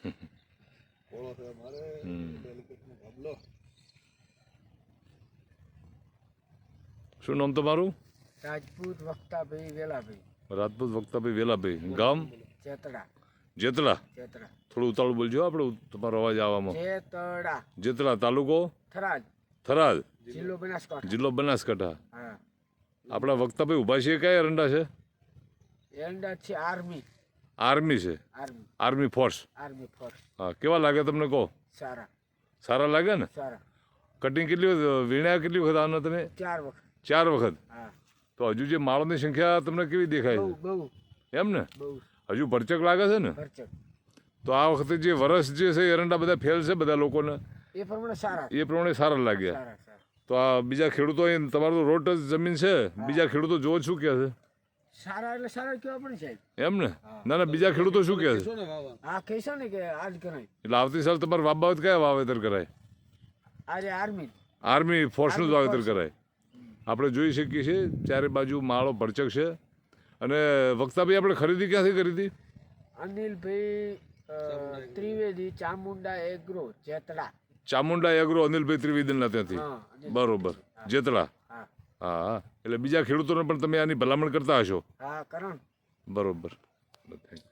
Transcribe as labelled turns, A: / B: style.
A: પોળો છે અમારે ડેલિકેટનો ગાબલો
B: શું નામ તમારું?
C: રાજપૂત વક્તાભાઈ વેલાભાઈ.
B: રાજપૂત વક્તાભાઈ વેલાભાઈ. ગામ?
C: ચેતડા
B: જેતળા થોડું ઉતાળું બોલજો આપણે તમારો અવાજ આવવામાં.
C: ચેતડા
B: જેતળા તાલુકો?
C: થરાદ.
B: થરાદ.
C: જિલ્લો બનાસકાંઠા.
B: જિલ્લો બનાસકાંઠા. આપણા વક્તાભાઈ ઊભા છે કયા? એરંડા છે?
C: એરંડા છે આર્મી.
B: આર્મી છે?
C: Army
B: army force
C: army force
B: હા કેવા લાગે તમને કહો?
C: સારા.
B: સારા લાગે ને?
C: સારા.
B: કટિંગ કેટલી વીણ્યા કેટલી વખત આનો તમે?
C: ચાર વખત.
B: ચાર વખત?
C: હા.
B: તો હજુ જે માળોની સંખ્યા તમને કેવી દેખાય છે?
C: બહુ
B: એમ ને? હજુ ભરચક લાગે છે ને? તો આ વખતે જે વરસ જે છે એરંડા બધા ફેલ છે બધા લોકોને?
C: એ પ્રમાણે સારા.
B: એ પ્રમાણે સારા લાગ્યા. તો આ બીજા ખેડૂતો તમારું રોટ જ જમીન છે. બીજા ખેડૂતો જોવો શું કે છે?
C: સારા એટલે સારા કેવા પણ સાહેબ?
B: એમ ને? ના ના બીજા ખેડૂતો શું કહે છે?
C: આ કહેશો ને કે આજ કરાય.
B: એટલે આવતી સાલ તમારે બાબત કયા વાવેતર કરાય?
C: આજે આર્મી.
B: આર્મી ફોર્સનું જ વાવેતર કરાય. આપણે જોઈ શકીએ છીએ ચારે બાજુ માળો ભરચક છે. અને વક્તાભાઈ આપણે ખરીદી ક્યાંથી કરી હતી?
C: અનિલભાઈ ત્રિવેદી ચામુંડા એગ્રો ચેતડા
B: ચામુંડા એગ્રો અનિલભાઈ ત્રિવેદીના ત્યાંથી? બરોબર. જેતળા હા એટલે બીજા ખેડૂતોને પણ તમે આની ભલામણ કરતા હશો?
C: હા કરણ.
B: બરોબર. થેન્ક